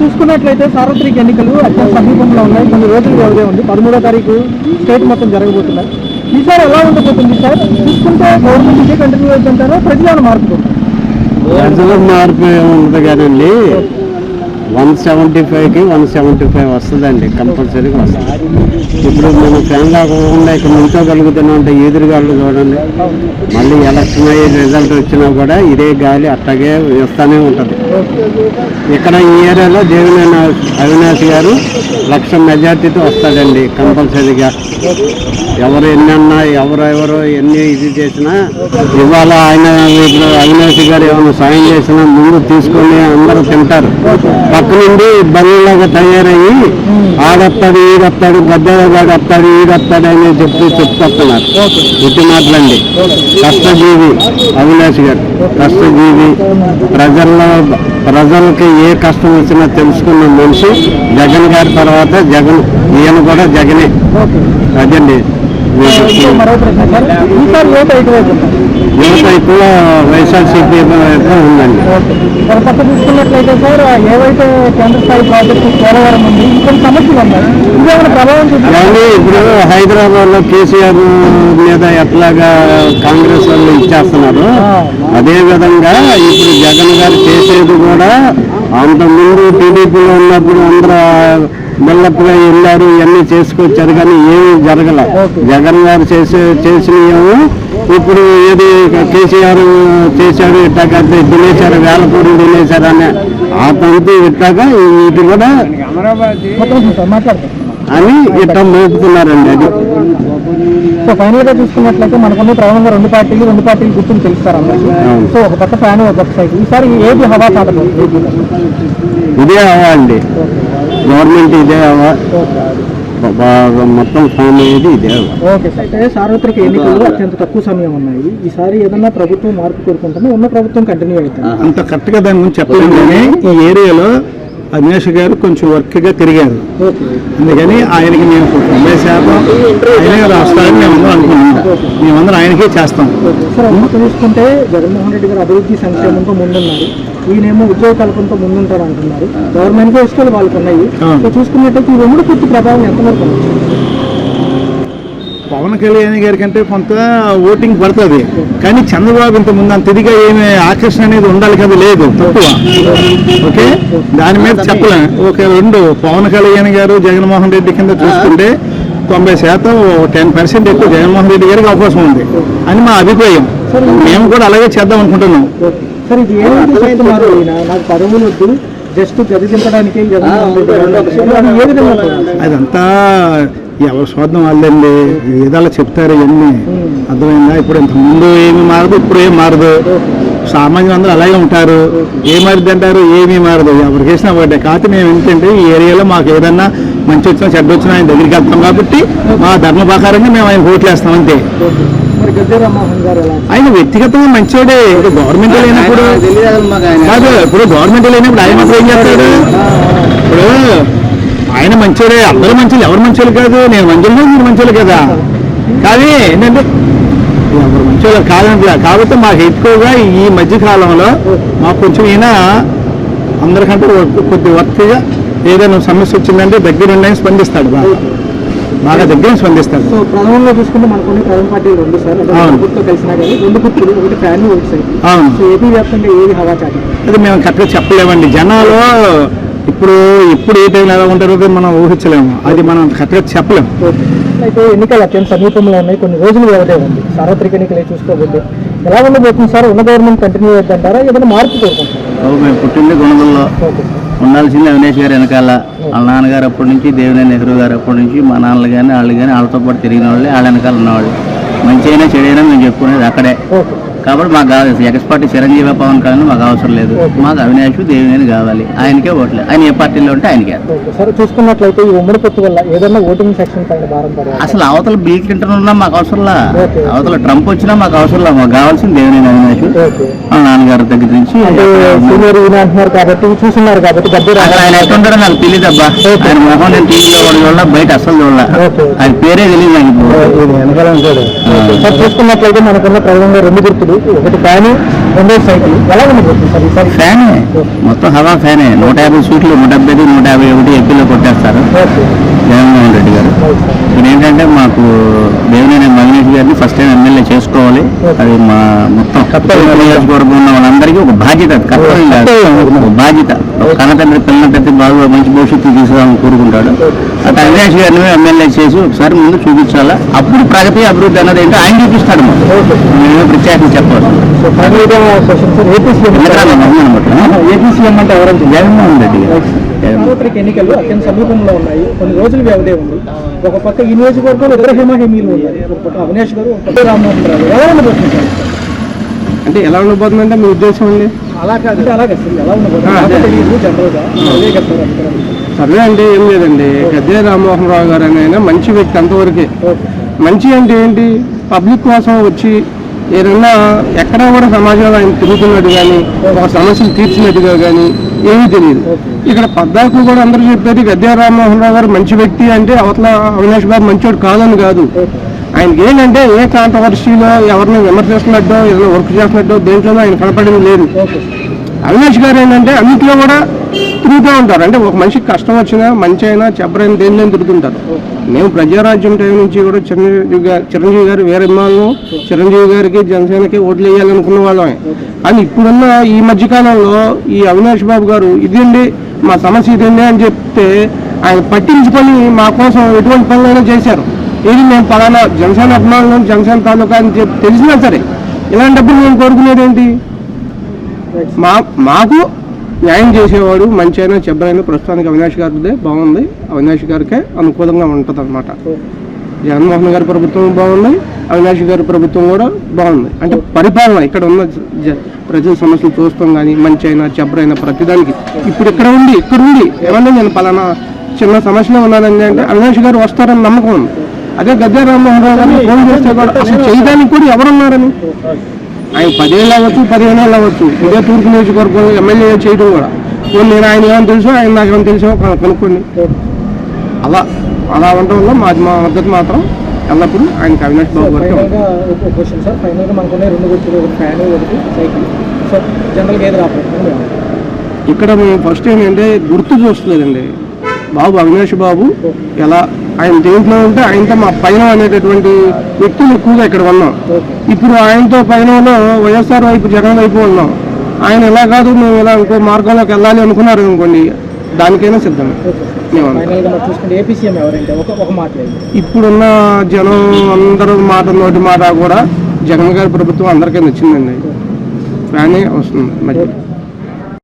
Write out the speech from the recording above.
చూసుకున్నట్లయితే సార్వత్రిక ఎన్నికలు అత్యంత సమీపంలో ఉన్నాయి. కొన్ని రోజులు వ్యవధి ఉంది. పదమూడో తారీఖు స్టేట్ మొత్తం జరగబోతున్నాయి ఈసారి ఎలా ఉండబోతుంది సార్? చూసుకుంటే గవర్నమెంట్ ఇదే కంటిన్యూ అవుతుంటారో ప్రజలను మార్పు ప్రజల మార్పు ఏముంటుంది కానండి వన్ సెవెంటీ ఫైవ్కి వన్ సెవెంటీ ఫైవ్ వస్తుందండి. కంపల్సరీగా వస్తుంది. ఇప్పుడు మనం ఫ్యాన్ కాకుండా ఇక్కడ నుంచోగలుగుతున్నాం అంటే ఎదురుగాళ్ళు చూడండి. మళ్ళీ ఎలక్షన్ అయ్యి రిజల్ట్ వచ్చినా కూడా ఇదే గాలి అట్టగే వేస్తూనే ఉంటుంది. ఇక్కడ ఈ ఏరియాలో దేవినేని అవినాష్ గారు లక్ష మెజార్టీతో వస్తాడండి కంపల్సరీగా. ఎవరు ఎన్ని అన్నా ఎవరెవరు ఎన్ని ఇది చేసినా ఇవాళ ఆయన అవినాష్ గారు ఏమైనా సాయం చేసినా ముందు తీసుకొని అందరూ తింటారు. పక్క నుండి బండ్లాగా తయారయ్యి ఆడొస్తాడు ఈడొస్తాడు గద్దెగాడు వస్తాడు ఈడొస్తాడు అని చెప్పి చెప్తున్నారు ఇటు మాటలండి కష్టజీవి అవినాష్ గారు. కష్టజీవి ప్రజల్లో ప్రజలకి ఏ కష్టం వచ్చినా తెలుసుకున్న మనిషి జగన్ గారి తర్వాత జగన్ ఈయన కూడా జగనే. అదండి. యువత ఎక్కువ వైఎస్ఆర్సీపీ ఉందండి. పక్క చూసుకున్నట్లయితే సార్ ఏవైతే కేంద్ర స్థాయి ప్రాజెక్టు పోలవరం ఉంది? ఇంకొన్ని సమస్యలు ఉన్నాయి. ఇదేమైనా ప్రభావం చూపించాలి కానీ ఇప్పుడు హైదరాబాద్లో కేసీఆర్ మీద ఎట్లాగా కాంగ్రెస్ వాళ్ళు ఇచ్చేస్తున్నారు. అదే విధంగా ఇప్పుడు జగన్ గారు చేసేది కూడా అంతకుముందు టీడీపీలో ఉన్నప్పుడు అందరూ బిల్డప్గా వెళ్ళారు ఇవన్నీ చేసుకొచ్చారు కానీ ఏమీ జరగల. జగన్ గారు చేసే చేసినవి ఇప్పుడు ఏది కేసీఆర్ చేశాడు ఇట్టాక తినేశారు వేల కోట్లు తినేశారు అని ఆ తంతు ఇట్టాక ఇది కూడా అని ఇట్ట మోపుతున్నారండి అది. సో ఫైనల్గా చూసుకున్నట్లయితే మనకున్న ప్రధానంగా రెండు పార్టీలు రెండు పార్టీలు గుర్తులు తెలుస్తారు. సో ఒక పక్క ఫ్యాన్ ఒక సైడ్. ఈసారి ఏది హవా ఏపీలో? ఇదే హవా అండి. గవర్నమెంట్ ఇదే మొత్తం ఫామ్ అయ్యేది ఇదే ఓకే సార్. అయితే సార్వత్రిక ఎన్నికలు అత్యంత తక్కువ సమయం ఉన్నాయి. ఈసారి ఏదన్నా ప్రభుత్వం మార్పు కోరుకుంటున్నా ఉన్న ప్రభుత్వం కంటిన్యూ అవుతుంది? అంత కరెక్ట్గా దాని గురించి చెప్పలేము కానీ ఈ ఏరియాలో అవినాష్ గారు కొంచెం వర్క్గా తిరిగారు. అందుకని ఆయనకి మేము తొంభై శాతం ఆయనే రాష్ట్రాన్ని మేమందరం అనుకుంటున్నాం. మేమందరం ఆయనకే చేస్తాం. చూసుకుంటే జగన్మోహన్ రెడ్డి గారు అభివృద్ధి సంక్షేమంతో ముందున్నారు. ఈయనేమో ఉద్యోగ కల్పనతో ముందుంటారు అంటున్నారు. గవర్నమెంట్ ఇష్టాలు వాళ్ళకు ఉన్నాయి చూసుకున్నట్టయితే ఈ రెండు పూర్తి ప్రభావం ఎంతవరకు? పవన్ కళ్యాణ్ గారి కంటే కొంత ఓటింగ్ పడుతుంది. కానీ చంద్రబాబు ఇంత ముందు అంత ఇదిగా ఏమి ఆకర్షణ అనేది ఉండాలి కదా లేదు తక్కువ. ఓకే? దాని మీద చెప్పలేం ఒక రెండు పవన్ కళ్యాణ్ గారు జగన్మోహన్ రెడ్డి కింద చూసుకుంటే తొంభై శాతం టెన్ పర్సెంట్ ఎక్కువ జగన్మోహన్ రెడ్డి గారికి అవకాశం ఉంది. అని మా అభిప్రాయం. మేము కూడా అలాగే చేద్దాం అనుకుంటున్నాం. సార్ ఇది నాకు వద్దు జస్ట్ గది దింపడానికే? అదంతా ఎవరు స్వార్థం వాళ్ళండి ఏదాలో చెప్తారు ఇవన్నీ. అర్థమైందా? ఇప్పుడు ఇంత ముందు ఏమి మారదు ఇప్పుడు ఏం మారదు. సామాన్యులు అందరూ అలాగే ఉంటారు. ఏ మారిద్ది అంటారు? ఏమీ మారదు. ఎవరికి వేసినా ఒకటే. కాకపోతే మేము ఏంటంటే ఈ ఏరియాలో మాకు ఏదన్నా మంచి వచ్చినా చెడ్డ వచ్చినా ఆయన దగ్గరికి వెళ్తాం కాబట్టి మా ధర్మ ప్రకారంగా మేము ఆయన ఓట్లు వేస్తాం అంతే. ఆయన వ్యక్తిగతంగా మంచోడే. ఇప్పుడు గవర్నమెంట్ లేనప్పుడు కాదు ఇప్పుడు గవర్నమెంట్ లేనప్పుడు ఆయన మాత్రం ఏం చేస్తాడు? ఇప్పుడు ఆయన మంచోడే అందరూ మంచోళ్ళు ఎవరు మంచోళ్ళు కాదు. నేను మంచోళ్ళు మీరు మంచోళ్ళు కదా. కానీ ఏంటంటే ఎవరు మంచోళ్ళు కాదంటే కాబట్టి మాకు ఎక్కువగా ఈ మధ్య కాలంలో మాకు కొంచెం ఈయన అందరికంటే కొద్ది వర్క్గా ఏదైనా సమస్య వచ్చిందంటే దగ్గర ఉండి స్పందిస్తాడు బాగా. బాగా దగ్గర స్పందిస్తాడు. సో ప్రధానంలో చూసుకుంటే మనకున్న ప్రధాన పార్టీలు రెండు సార్. ప్రభుత్వం కలిసినా కానీ రెండు గుర్తులు ఒకటి ఫ్యాన్ ఒకటి సైడ్ అవును. సో ఏపీ వ్యాప్తంగా ఏది హవా చాటి అది మేము కరెక్ట్గా చెప్పలేమండి. జనాలు ఇప్పుడు ఎప్పుడు ఏ టైంలో ఎలా ఉంటారో మనం ఊహించలేము. అది మనం కరెక్ట్గా చెప్పలేము. అయితే ఎన్నికలు అత్యంత సమీపంలో ఉన్నాయి. కొన్ని రోజులు వ్యవధి ఉంది. సార్వత్రిక ఎన్నికలు చూసుకోబోతే ఎలా ఉండబోతుంది సార్? ఉన్న గవర్నమెంట్ కంటిన్యూ అవుతుంటారా ఏదైనా మార్పు కోరుకుంటారా మేము పుట్టింది గుణదల్లో ఉండాల్సింది అవినేష్ గారు వెనకాల. వాళ్ళ నాన్నగారు అప్పటి నుంచి దేవినేని నెహ్రూ గారు అప్పటి నుంచి మా నాన్నలు కానీ వాళ్ళు కానీ వాళ్ళతో పాటు తిరిగిన వాళ్ళే వాళ్ళ వెనకాల ఉన్నవాళ్ళు. మంచి అయినా చెడైనా మేము చెప్పుకునేది అక్కడే. కాబట్టి మాకు కావాలి. ఎక్స్పార్టీ చిరంజీవి పవన్ కళ్యాణ్ మాకు అవసరం లేదు. మాకు అవినాష్ దేవినేని కావాలి. ఆయనకే ఓట్లేదు ఆయన ఏ పార్టీలో ఉంటే ఆయనకే. సార్ చూసుకున్నట్లయితే ఈ ఉమ్మడి పొత్తు వల్ల ఏదైనా ఓటింగ్ సెక్షన్ పైన భారం పడే అసలు అవతల బిల్ క్లింటన్ ఉన్నా మాకు అవసరంలా. అవతల ట్రంప్ వచ్చినా మాకు అవసరంలా మాకు కావాల్సింది దేవినేని అవినాష్. నాన్నగారి దగ్గర నుంచి అంటున్నారు కాబట్టి చూస్తున్నారు ఆయన నాకు తెలియదు అబ్బా. ఆయన మొహం నేను టీవీలో కూడా చూడాల బయట అసలు చూడాల. ఆయన పేరే తెలియదు నాకు సార్ చూసుకున్నట్లయితే మనకున్న ప్రధానంగా రెండు గుర్తులు. ఒకటి ఫ్యాన్ రెండో సైకిల్. ఎలా ఉండబోతుంది సార్ ఫ్యానే. మొత్తం హవా ఫ్యానే. నూట యాభై సీట్లు నూట డెబ్బై ఐదు నూట యాభై ఒకటి ఎంపీలో కొట్టేస్తారు. జగన్మోహన్ రెడ్డి గారు. ఇప్పుడు ఏంటంటే మాకు దేవినేని మగనేష్ గారిని ఫస్ట్ టైం ఎమ్మెల్యే చేసుకోవాలి. అది మా మొత్తం నియోజకవర్గం ఉన్న వాళ్ళందరికీ ఒక బాధ్యత. కర్తవ్యం బాధ్యత. ఒక కన్న తండ్రి పిల్లల తండ్రి బాగా మంచి భవిష్యత్తు తీసుకురావాలని కోరుకుంటాడు. అటు అవినాష్ గారిని ఎమ్మెల్యే చేసి ఒకసారి ముందు చూపించాలా? అప్పుడు ప్రగతి అభివృద్ధి అన్నది ఏంటో ఆయన చూపిస్తాడు మాకు. మేము ప్రత్యేకంగా చెప్పాలి ఏపీ సీఎం అంటే ఎవరంటే జగన్మోహన్ రెడ్డి గారు. సార్వత్రిక ఎన్నికలు అత్యంత సమీపంలో ఉన్నాయి. కొన్ని రోజులు వ్యవధి ఉంది. ఒక పక్క ఈ నియోజకవర్గంలో ఇద్దరు హిమహిమీలు ఉన్నాయి. ఒక పక్క అవినేష్ గారు ఒక పక్క రామ్మోహన్ రావు ఎలా ఉండబోతుంది అంటే ఎలా ఉండబోతుందంటే మీ ఉద్దేశం అండి? అలా కాదు. అలాగే సార్ ఎలా ఉండబోతుంది? జనరల్గా అదే. సర్వే అంటే ఏం లేదండి. గద్దె రామ్మోహన్ రావు గారు అనే ఆయన మంచి వ్యక్తి అంతవరకే. మంచి అంటే ఏంటి? పబ్లిక్ కోసం వచ్చి ఏదన్నా ఎక్కడా కూడా సమాజంలో ఆయన తిరుగుతున్నట్టు కానీ ఒక సమస్యలు తీర్చినట్టుగా కానీ ఏమీ తెలియదు. ఇక్కడ పద్దాకు కూడా అందరూ చెప్పేది గద్దె రామ్మోహన్ రావు గారు మంచి వ్యక్తి అంటే అవతల అవినాష్ బాబు మంచివాడు కాదని కాదు. ఆయనకి ఏంటంటే ఏ కాంట్రవర్సీలో ఎవరిని విమర్శిస్తున్నట్టో ఏదైనా వర్క్ చేస్తున్నట్టో దేంట్లోనూ ఆయన కనపడింది లేదు. అవినాష్ గారు ఏంటంటే అన్నింటిలో కూడా తిరుగుతూ ఉంటారు. అంటే ఒక మనిషికి కష్టం వచ్చినా మంచి అయినా చెప్పరైనా దేనిలో తిరుగుతుంటారు. మేము ప్రజారాజ్యం టైం నుంచి కూడా చిరంజీవి గారు చిరంజీవి గారు వేరే అభిమానులు. చిరంజీవి గారికి జనసేనకి ఓట్లు వేయాలనుకున్న వాళ్ళమే. కానీ ఇప్పుడున్న ఈ మధ్యకాలంలో ఈ అవినాష్ బాబు గారు ఇదండి మా సమస్య ఇదండి అని చెప్తే ఆయన పట్టించుకొని మా కోసం ఎటువంటి పనులైనా చేశారు. ఇది మేము పలానా జనసేన అభిమానులు జనసేన తాలూకా అని చెప్పి తెలిసినా సరే ఇలాంటప్పుడు మేము కోరుకునేది ఏంటి? మా మాకు న్యాయం చేసేవాడు మంచి అయినా చెడ్డైనా ప్రస్తుతానికి అవినాష్ గారిదే బాగుంది. అవినాష్ గారికే అనుకూలంగా ఉంటుంది అనమాట జగన్మోహన్ గారి ప్రభుత్వం బాగుంది అవినాష్ గారి ప్రభుత్వం కూడా బాగుంది. అంటే పరిపాలన ఇక్కడ ఉన్న జ- ప్రజల సమస్యలు చూస్తాం కానీ మంచి అయినా చెబ్బరైనా ప్రతిదానికి ఇప్పుడు ఇక్కడ ఉండి ఇక్కడ ఉండి ఏమన్నా నేను పలానా చిన్న సమస్యలో ఉన్నానండి అంటే అవినాష్ గారు వస్తారని నమ్మకం ఉంది. అదే గద్దె రామ్మోహన్ రావు గారిని ఫోన్ చేస్తే కూడా అసలు చేయడానికి కూడా ఎవరున్నారని? ఆయన పదేళ్ళు అవ్వచ్చు పదిహేను ఏళ్ళు అవ్వచ్చు. ఇదే తూర్పు నియోజకవర్గం ఎమ్మెల్యే చేయడం కూడా. నేను ఆయన ఏమైనా తెలుసో ఆయన నాకు ఏమైనా తెలుసో కను- కనుక్కోండి. అలా అలా ఉండడం వల్ల మాది మా మద్దతు మాత్రం ఎల్లప్పుడూ ఆయనకి అవినాష్ బాబు గారికి క్వశ్చన్ సార్. రెండు గుర్తులు ఒకటి ఫ్యాన్ ఒకటి సైకిల్ సో ఏది ఇక్కడ మేము ఫస్ట్ ఏంటంటే గుర్తు చూస్తలేదండి. బాబు అవినాష్ బాబు ఎలా ఆయన దేంట్లో ఉంటే ఆయనతో మా పైన అనేటటువంటి వ్యక్తులు ఎక్కువగా ఇక్కడ ఉన్నాం. ఇప్పుడు ఆయనతో పైన వైఎస్ఆర్ వైపు జగన్ వైపు ఉన్నాం. ఆయన ఎలా కాదు మేము ఇలా ఇంకో మార్గంలోకి వెళ్ళాలి అనుకున్నారు అనుకోండి దానికైనా లేదు. ఇప్పుడున్న జనం అందరూ మాట నోటి మాట కూడా జగన్ గారి ప్రభుత్వం అందరికీ నచ్చిందండి. ఫ్యానే వస్తుంది మధ్య